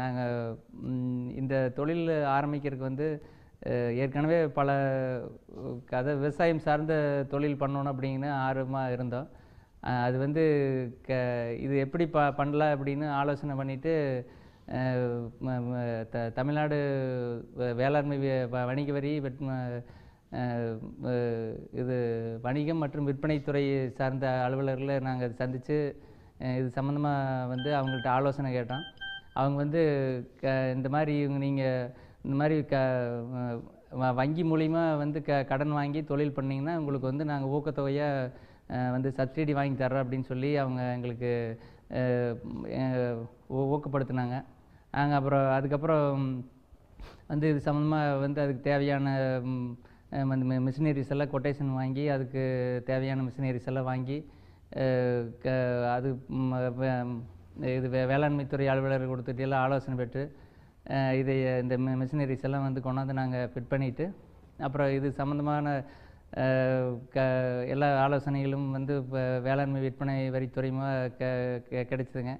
நாங்கள் இந்த தொழில் ஆரம்பிக்கிறதுக்கு வந்து ஏற்கனவே பல கதை விவசாயம் சார்ந்த தொழில் பண்ணணும் அப்படின்னு ஆர்வமாக இருந்தோம். அது வந்து க இது எப்படி ப பண்ணலாம் அப்படின்னு ஆலோசனை பண்ணிவிட்டு த தமிழ்நாடு வேளாண்மை வணிக வரி வெட் இது வணிகம் மற்றும் விற்பனைத்துறை சார்ந்த அலுவலர்களை நாங்கள் சந்தித்து இது சம்மந்தமாக வந்து அவங்கள்ட்ட ஆலோசனை கேட்டோம். அவங்க வந்து க இந்த மாதிரி இவங்க நீங்கள் இந்த மாதிரி க வங்கி மூலிமா வந்து க கடன் வாங்கி தொழில் பண்ணிங்கன்னா உங்களுக்கு வந்து நாங்கள் ஊக்கத்தொகையாக வந்து சப்சிடி வாங்கி தர்றோம் அப்படின்னு சொல்லி அவங்க எங்களுக்கு ஊ- ஊக்கப்படுத்தினாங்க. நாங்கள் அப்புறம் அதுக்கப்புறம் வந்து இது சம்மந்தமாக வந்து அதுக்கு தேவையான ம், மிஷினரிஸ் எல்லாம் கொட்டேஷன் வாங்கி அதுக்கு தேவையான மிஷினரிஸ் எல்லாம் வாங்கி க- அது இது வே- வேளாண்மைத்துறை அலுவலர் கொடுத்துட்டு எல்லாம் ஆலோசனை பெற்று இதை இந்த மிஷினரிஸ் எல்லாம் வந்து கொண்டாந்து நாங்கள் ஃபிட் பண்ணிவிட்டு அப்புறம் இது சம்மந்தமான க எல்லா ஆலோசனைகளும் வந்து இப்போ வேளாண்மை விற்பனை வரித்துறை க கெ-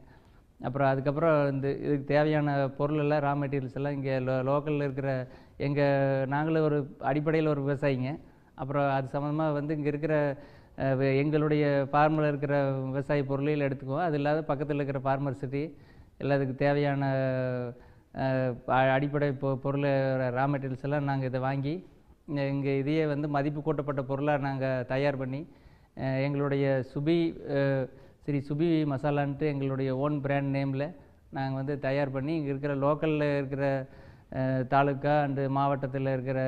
அப்புறம் அதுக்கப்புறம் இந்த இதுக்கு தேவையான பொருள் எல்லாம் ரா மெட்டீரியல்ஸ் எல்லாம் இங்கே லோ லோக்கலில் இருக்கிற எங்கள் நாங்களும் ஒரு அடிப்படையில் ஒரு விவசாயிங்க. அப்புறம் அது சம்மந்தமாக வந்து இங்கே இருக்கிற எங்களுடைய ஃபார்மில் இருக்கிற விவசாய பொருளையில் எடுத்துக்குவோம். அது இல்லாத பக்கத்தில் இருக்கிற ஃபார்மர் சிட்டி எல்லாத்துக்கு தேவையான அடிப்படை பொ பொருள் ரா மெட்டீரியல்ஸ் எல்லாம் நாங்கள் இதை வாங்கி எங்கள் இதையே வந்து மதிப்பு கூட்டப்பட்ட பொருளாக நாங்கள் தயார் பண்ணி எங்களுடைய சுபி ஸ்ரீ சுபி மசாலான்ட்டு எங்களுடைய ஓன் பிராண்ட் நேமில் நாங்கள் வந்து தயார் பண்ணி இங்கே இருக்கிற லோக்கலில் இருக்கிற தாலுக்கா அண்டு மாவட்டத்தில் இருக்கிற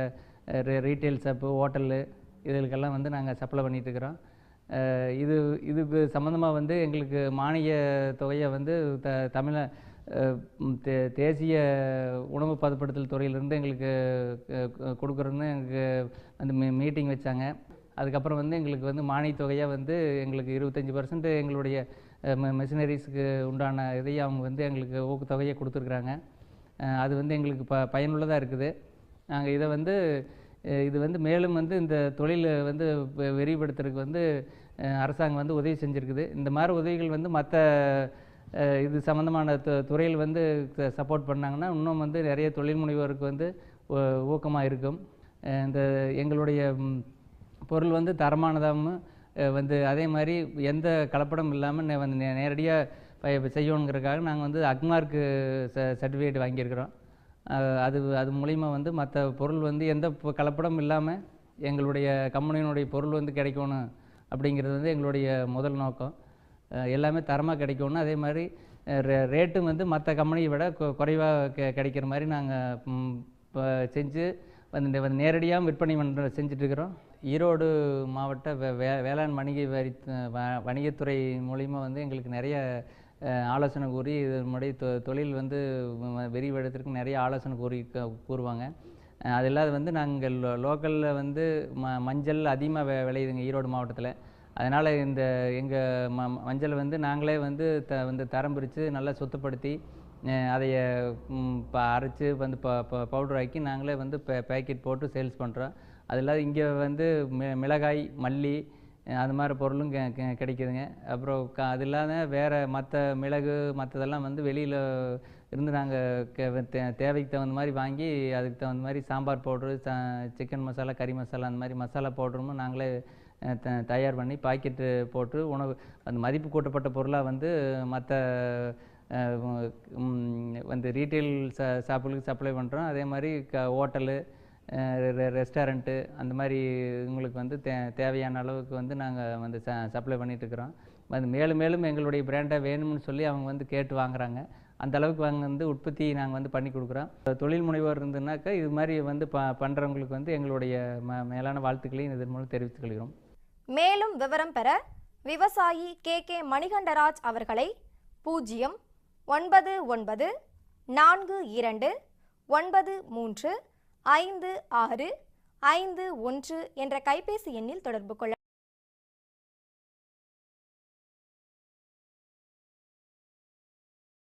ரீட்டைல் ஷாப்பு ஹோட்டலு இதுகளுக்கெல்லாம் வந்து நாங்கள் சப்ளை பண்ணிகிட்ருக்குறோம் இருக்கிறோம் இது இதுக்கு சம்மந்தமாக வந்து எங்களுக்கு மானிய தொகையை வந்து த தமிழ தே தேசிய உணவு பதப்படுத்தல் துறையிலேருந்து எங்களுக்கு கொடுக்குறதுன்னு கொடுக்குறோன்னு எங்களுக்கு வந்து மீ மீட்டிங் வச்சாங்க. அதுக்கப்புறம் வந்து எங்களுக்கு வந்து மானியத் தொகையாக வந்து எங்களுக்கு இருபத்தஞ்சி பர்சன்ட் எங்களுடைய மிஷினரிஸ்க்கு உண்டான இதையும் அவங்க வந்து எங்களுக்கு ஊக்கத்தொகையை கொடுத்துருக்குறாங்க. அது வந்து எங்களுக்கு ப பயனுள்ளதாக இருக்குது. நாங்கள் இதை வந்து இது வந்து மேலும் வந்து இந்த தொழிலை வந்து விரிவுபடுத்துறதுக்கு வந்து அரசாங்கம் வந்து உதவி செஞ்சுருக்குது. இந்த மாதிரி உதவிகள் வந்து மற்ற இது சம்மந்தமான து துறையில் வந்து சப்போர்ட் பண்ணாங்கன்னா இன்னும் வந்து நிறைய தொழில் முனைவோருக்கு வந்து ஊக்கமாக இருக்கும். இந்த எங்களுடைய பொருள் வந்து தரமானதாகவும் வந்து அதே மாதிரி எந்த கலப்படம் இல்லாமல் வந்து நே நேரடியாக செய்யணுங்கிறதுக்காக நாங்கள் வந்து அக்மார்க்கு ச சர்டிஃபிகேட் வாங்கியிருக்கிறோம். அது அது மூலிமா வந்து மற்ற பொருள் வந்து எந்த கலப்படம் இல்லாமல் எங்களுடைய கம்பெனியினுடைய பொருள் வந்து கிடைக்கணும் அப்படிங்கிறது வந்து எங்களுடைய முதல் நோக்கம். எல்லாமே தரமாக கிடைக்கணும். அதே மாதிரி ரே ரேட்டும் வந்து மற்ற கம்பெனியை விட குறைவாக கெ கிடைக்கிற மாதிரி நாங்கள் செஞ்சு வந்து வந்து நேரடியாக விற்பனை பண்ணுற செஞ்சுட்ருக்கிறோம் ஈரோடு மாவட்ட வே வே வேளாண் வணிக வரி வணிகத்துறை மூலிமா வந்து எங்களுக்கு நிறைய ஆலோசனை கூறி இதனுடைய தொ தொழில் வந்து வ- விரிவடைத்திற்கு நிறைய ஆலோசனை கூறி கூறுவாங்க. அது இல்லாத வந்து நாங்கள் லோ லோக்கலில் வந்து ம மஞ்சள் அதிகமாக வெ விளையுதுங்க ஈரோடு மாவட்டத்தில். அதனால் இந்த எங்கள் ம மஞ்சள் வந்து நாங்களே வந்து த வந்து தரம் பிரித்து நல்லா சுத்தப்படுத்தி அஹ், அதைய ப அரைச்சி வந்து ப ப பவுடர் ஆக்கி நாங்களே வந்து பே பேக்கெட் போட்டு சேல்ஸ் பண்ணுறோம் அது இல்லாத இங்கே வந்து மி மிளகாய் மல்லி அது மாதிரி பொருளும் கெ கெ- கிடைக்குதுங்க. அப்புறம் க அது இல்லாத வேறு மற்ற மிளகு மற்றதெல்லாம் வந்து வெளியில் இருந்து நாங்கள் தேவைக்கு தகுந்த மாதிரி வாங்கி அதுக்கு தகுந்த மாதிரி சாம்பார் பவுட்ரு ச சிக்கன் மசாலா கறி மசாலா அந்த மாதிரி மசாலா பவுடரும் நாங்களே த தயார் பண்ணி பாக்கெட்டு போட்டு உணவு அந்த மதிப்பு கூட்டப்பட்ட பொருளாக வந்து மற்ற வந்து ரீட்டைல் ச சாப்பிளுக்கு சப்ளை பண்ணுறோம் அதே மாதிரி க ஹோட்டலு ரெஸ்டாரண்ட்டு அந்த மாதிரி உங்களுக்கு வந்து தே தேவையான அளவுக்கு வந்து நாங்கள் வந்து ச சப்ளை பண்ணிகிட்ருக்குறோம் அது மேலும் மேலும் எங்களுடைய பிராண்டை வேணும்னு சொல்லி அவங்க வந்து கேட்டு வாங்குறாங்க. அந்த அளவுக்கு வாங்க வந்து உற்பத்தி நாங்கள் வந்து பண்ணி கொடுக்குறோம். தொழில் முனைவோர் இருந்ததுனாக்கா இது மாதிரி வந்து ப பண்ணுறவங்களுக்கு வந்து எங்களுடைய ம மேலான வாழ்த்துக்களையும் இதன் மூலம் தெரிவித்துக் கொள்கிறோம். மேலும் விவரம் பெற விவசாயி கே கே மணிகண்டராஜ் அவர்களை பூஜ்ஜியம் ஒன்பது ஒன்பது நான்கு இரண்டு ஒன்பது மூன்று ஐந்து ஆறு ஐந்து ஒன்று என்ற கைபேசி எண்ணில் தொடர்பு கொள்ள